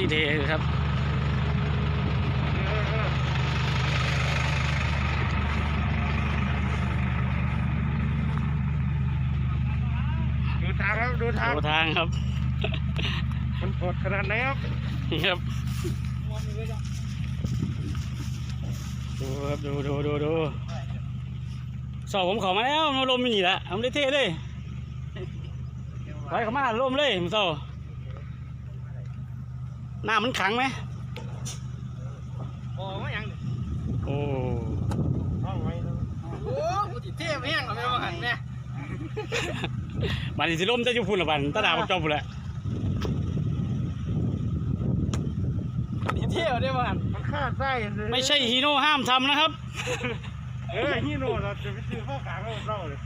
ที่เทครับดูทางครับดูทางดูทางครับ มันโหดขนาดไหนครับนี่ครับดูครับดูดูดูดูสอบผมเขอมาแล้วมาลมนี่แหละทำได้เท่เลยไปเข้ามาลมเลยผมสอบ หน้ามันขังไหมโอ้ไม่ยังโอ้ห้องไว้โอ้กูติเทพแห้งเราไม่ว่าหันแม่บันสิลมจะอยู่พุ่นละบันตาดาบอกเจ้าพุ่นแหละติเทพได้ว่าหันมันฆ่าไส้เลยไม่ใช่ฮีโร่ห้ามทำนะครับ เออฮีโร่เราจะไปซื้อข้าวขางเราเศร้าเลย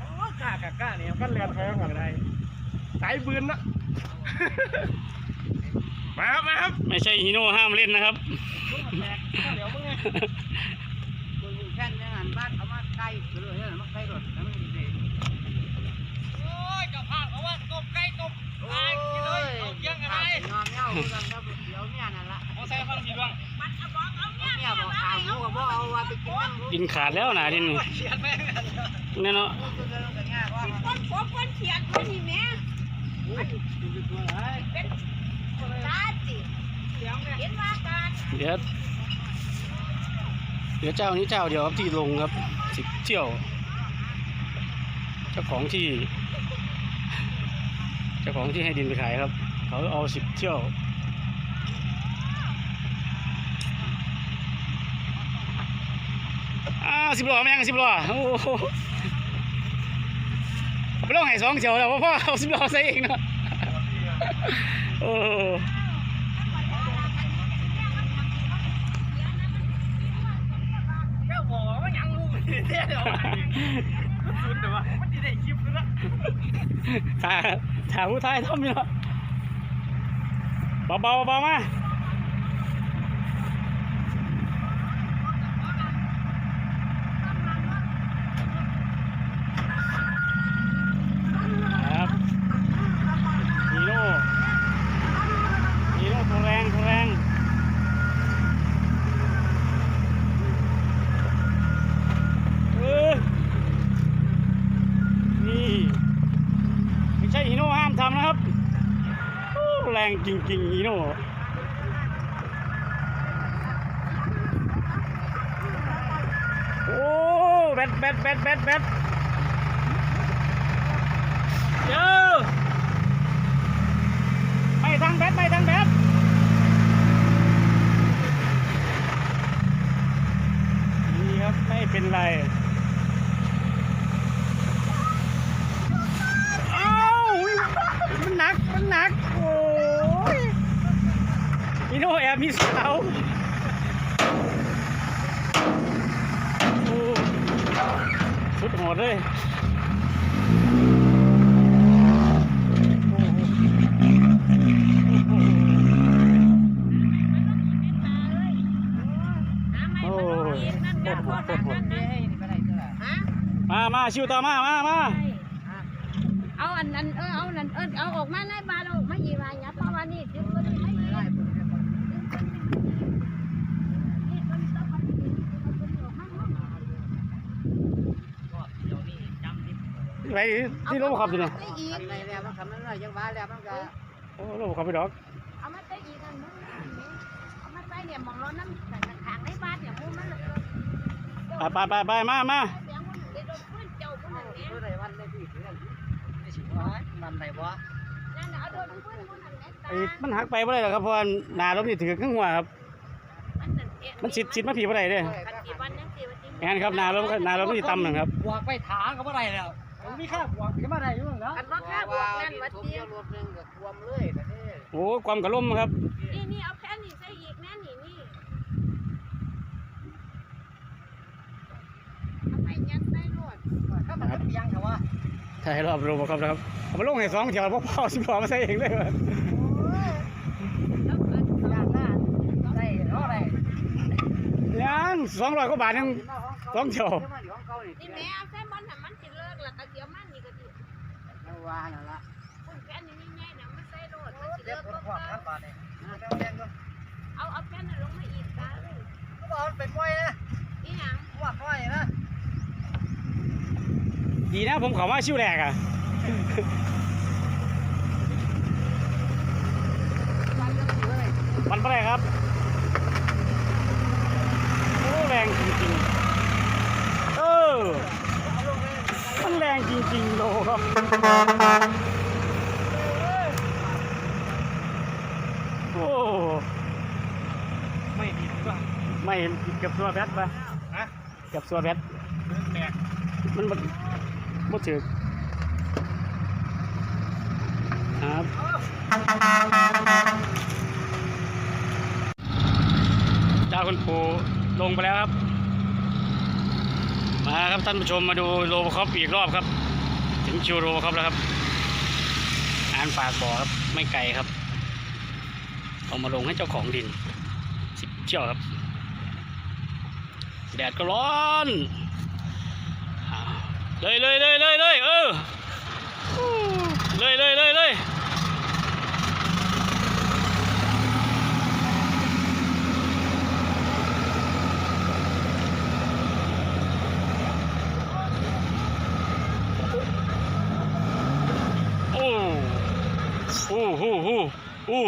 โอ้กล้ากล้ากล้าเนี่ยกันเรียนไปข้างหลังใดสายบืนนะ มาครับมาครับไม่ใช่ฮีโร่ห้ามเล่นนะครับเดี๋ยวมึงไงกูอยู่แค่นี้หันบ้านเขามาใกล้เลยเนี่ยมาใกล้รถแล้วมันดีโอ้ยกับภาพเขาว่าตบใกล้ตบตายกินเลยเอาเยี่ยงอะไรงอมเงาเดี๋ยวเนี่ยนั่นละเอาใส่ฟังสีดวงมันเอาบอกเอาเนี่ยบอกถามกูกบอกเอาว่าไปกินนั่งดินขาดแล้วนะดินนี่เนไปกันเนี่ยเนาะคนพบคนเขียนคนนี้แม่เป็น เดี๋ยวเดี๋ยวเจ้านี้เจ้าเดียวครับที่ลงครับสิบเที่ยว เจ้าของที่ เจ้าของที่ให้ดินไปขายครับ เขาเอาสิบเที่ยวอ่าสิบล้อไม่งสิบล้อโอ้โหเอาไปลงให้สองเที่ยวแล้วพ่อเอาสิบล้อใส่เองเนาะ โอ้โหเจ้าบอกว่ายังงูเดี๋ยวสุดแต่ว่ามันจะได้คลิปแล้วถ่ายถ่ายผู้ชายทำอยู่เนาะเบาๆเบาๆมาครับฮีโร่ฮีโร่ตัวแรงตัวแรงเออนี่ ไม่ใช่ฮีโน่ห้ามทำนะครับโอ้แรงจริงๆฮีโน่โอ้แบตแบตแบตแบตแบตเยอะไม่ทั้งแบตไม่ทั้งแบตนี่ครับไม่เป็นไร เอ้ามันหนัก มันหนัก โอ้ยนี่โนแอบมีเสาโอ้ สุดเลยโอ้โคตรโหดโคตรโหดมามาชิวต่อมามามาเอาอันนั้นเออเอาอันนั้นเออเอาออกมาในบานออกมาอีวาเนี่ยเพราะว่านี่ถึงไม่มีนี่คนต้องคนอื่นคนอื่นออกมาหมด ไปที่รถขับสิเนี่ยไปอีกทำไรแล้วมันทำนั่นเลยยังบ้าแล้วมันก็โอ้รถขับไปดอกเอามาไปอีกอันนึงเอามาไปเนี่ยมองเราน้ำแต่ทางในบ้านเนี่ยมูมันเลยไปไปไปไปมามาเสียงมันเด็ดขึ้นเจ้าคนนั้นเนี่ยเมื่อไรวันได้พี่เพื่อนไม่สิว่ามันไหนวะนั่นเอาโดนขึ้นคนนั้นเนี่ยตาไอ้มันหักไปบ่ได้หรอกครับเพราะว่าหนารถนี่ถือข้างหัวครับมันนั่นเอ็มันสิดสิดมาผีบ่ได้เด้ปฏิบัติยังสิวันที่งานครับหนารถหนารถมันสิต่ำหนึ่งครับบวกไปถางก็บ่ได้แล้วผ มมีค่าบวกก็บ่ได้อยู่แล้วอันว่าค่าบวกนั่นวัดเตี้ยรถนึงก็ท่วมเลยแต่นี่โอ้ความกระล่มครับ นี่นี่เอาแค่นี้ใส่อีกแน่นี่นี่เอาไปยัดใส่รถถ้ามันก็ยังแต่ว่าใช่รอบรวมครับนะครับเอามาลงให้สองเที่ยวพวกพ่อสิบล้อมาใส่เองเลยว่ะแล้วเกิดยากหน้าได้เท่าไรยังสองร้อยกว่าบาทยังสองเที่ยวนี่แม่เอาแค่มันน่ะมันสิเลิก แล้วก็เดี๋ยวมันนี่ก็ดิว่านั่นละคุณแค่นี้ง่ายๆนะมันใส่รถมันสิเรียเลิกกรก็ถพวกเกิพันนบาเนี่ยก็ค่นั้นลงมาอีกตาลยก็บอกมันเป็นมวยนะอีหยังว่าก้อยนะดีนะผมเขามาชิวแรกอะ มันจะถืออไรครับ โอ้แรงจริงๆ เออ มันแรงจริงๆโลครับโอ้ไม่ดีป่ะไม่เห็นเกับตัวแบตปะฮะเกับตัวแบตเรื่องแตกมันมันบ่ถือครับเจ้าคุณปู่ลงไปแล้วครับ มาครับท่านผู้ชมมาดูโรบอคอปอีกรอบครับ ถึงชูโรครับแล้วครับอ่านปากบ่อครับไม่ไกลครับเอามาลงให้เจ้าของดินสิบเจ้าครับ แดดก็ร้อนเลยเลยเลยเลยเลยเออเลยเลยเลยเลยโอ้ฮู้ฮู้ฮู้ อู้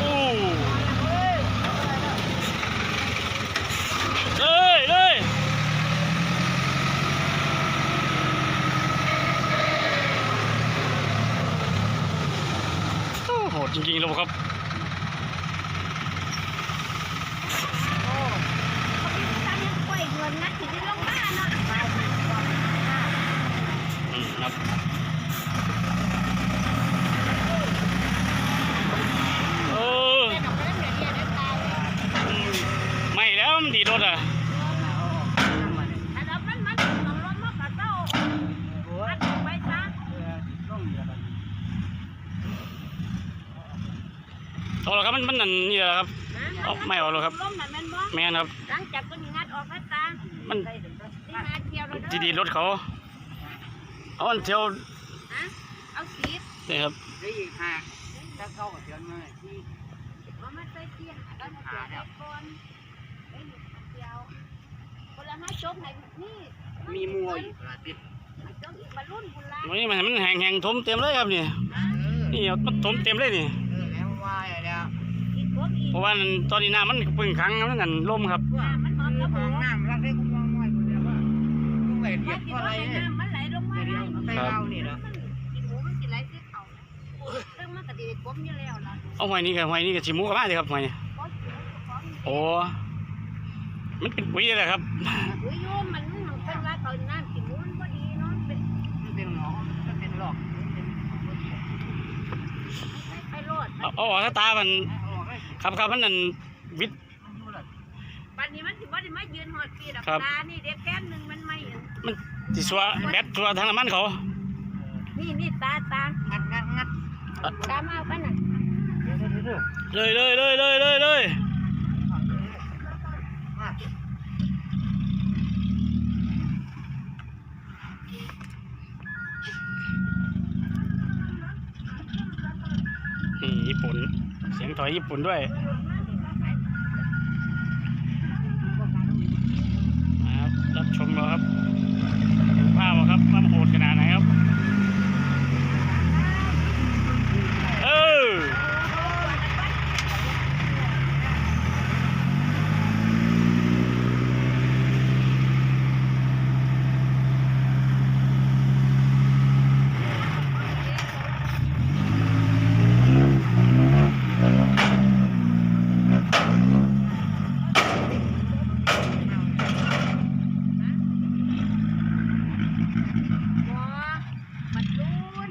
อู้เลยเลยโอ้โหดจริงๆเลยครับ เขามีทางยังกล้วยเงินนะถึงได้ลงมาเนาะ อืมครับเออ แต่ดอกนั้นเดี๋ยวเดี๋ยวได้ตายเลย อืมไม่แล้วมันดีรถอะ แต่ดอกนั้นมันต้องลงมากับเจ้ามันออกไปซะ ต้องเหยียบ เอาละครับ มันมันนั่นนี่แหละครับเอาไม่เอาหรอกครับลมนั่นแม่นบ่แม่นครับ หลังจากก็งัดออกไปตามัน ที่มาเที่ยวเราเด้อที่ดีรถเขาเอาอันเที่ยวฮะเอาสีดนี่ครับได้อีกห้าถ้าเข้ากับเดือนเลยที่เอามาใส่เทียนแล้วมาเสียบก่อนไอ้นี่เดียวคนละมาจบไหนนี่มีมวยประดิษฐ์มาจบอีกบรรลุนบุญละวันนี้มันมันแห้งแห้งๆถมเต็มเลยครับนี่นี่เอามันถมเต็มเลยนี่ เพราะว่าตอนนี้น้ำมันเพึ่งครั้งมันนั่นลมครับว่ามันหอมกระห้โปองงน้ำรักเล็กมองน้อยคนเดียวว่าต้องไหลเรียว่าบสิก็ว่าอะไรให้เนี่ยน้ำมันไหลลงมาเดี๋ยวได้ใส่เรานี่แล้วมันกินหมูมันสิไหลสิเขาเรื่องมันก็ดีกลมอยู่แล้วล่ะเอาหอยนี่กับหอยนี่กับชิหมูกับมาเลยครับหอยนี่ก็สิของโอ้มันเป็นปุ๋ยเลยครับอุ้ยโยมมันมันเป็นว่าตอนน้ำกินหมูมันบ่ดีเนาะเป็นมันเป็นหนองมันเป็นหลอกไปโลดเอาเอาออกถ้าตามันออกให้ ครับครับมันนั่นวิทย์ ปันนี้มันสิบ่ได้มายืนหอดปีดอกครับ ตานี่เด็กแก้มหนึงมันไม่เห็นมันสิสัวแบตสัวทางน้ำมันเขา นี่นี่ตาตางัดงัดงัดตามาเอากันน่ะเดี๋ยวเดี๋ยวเดี๋ยวเลยเลยเลยเลยเลยเลยมานี่ญี่ปุ่น เสียงถอยญี่ปุ่นด้วยนะครับรับชมเราครับภาพอะครับว่ามันโหดขนาดไหนครับ เออ บ่บัดลุน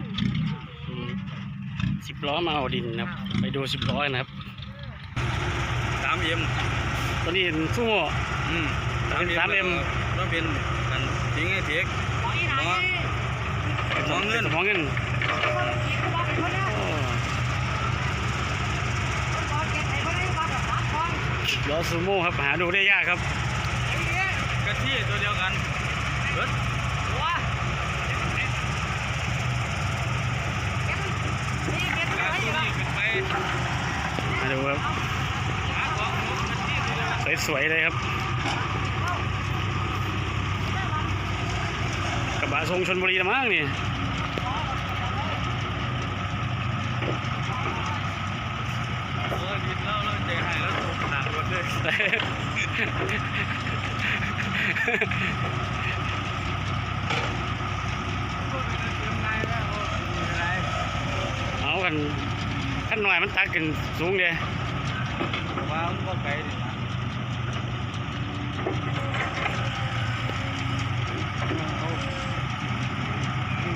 สิบ ล้อมาเอาดินนะครับ ไปดูสิบล้อนะครับสามเอ็มตอนนี้สู้โม่อืมสามเอ็มต้องเป็นกันทิ้งให้เด็กบ่อีหลายหมอเงินหมอเงินโอ้สิบล้อซูโม่ครับหาดูได้ยากครับกะทิตัวเดียวกันเบิด ครับ สวยๆเลยครับ กระบะทรงชนบุรีละมั้งนี่เล่าเล่าใจหายแล้วตกนี่เอากัน ขั้นหน่อยมันตัดกันสูงเลยว่ามันก็ไกลดิ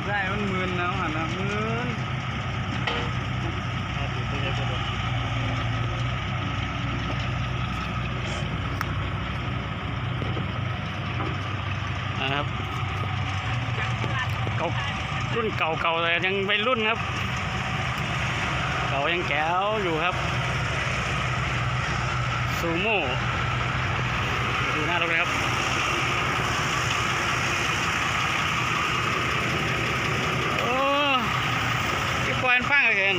ใช่มันมืนนะหันนะมืนนะครับเก่ารุ่นเก่าๆแต่ยังเป็นรุ่นครับ เก่ายังแก้วอยู่ครับซูโม่ดูหน้ารถเลยครับโอ้ยปล่อยมันฟังเลยกัน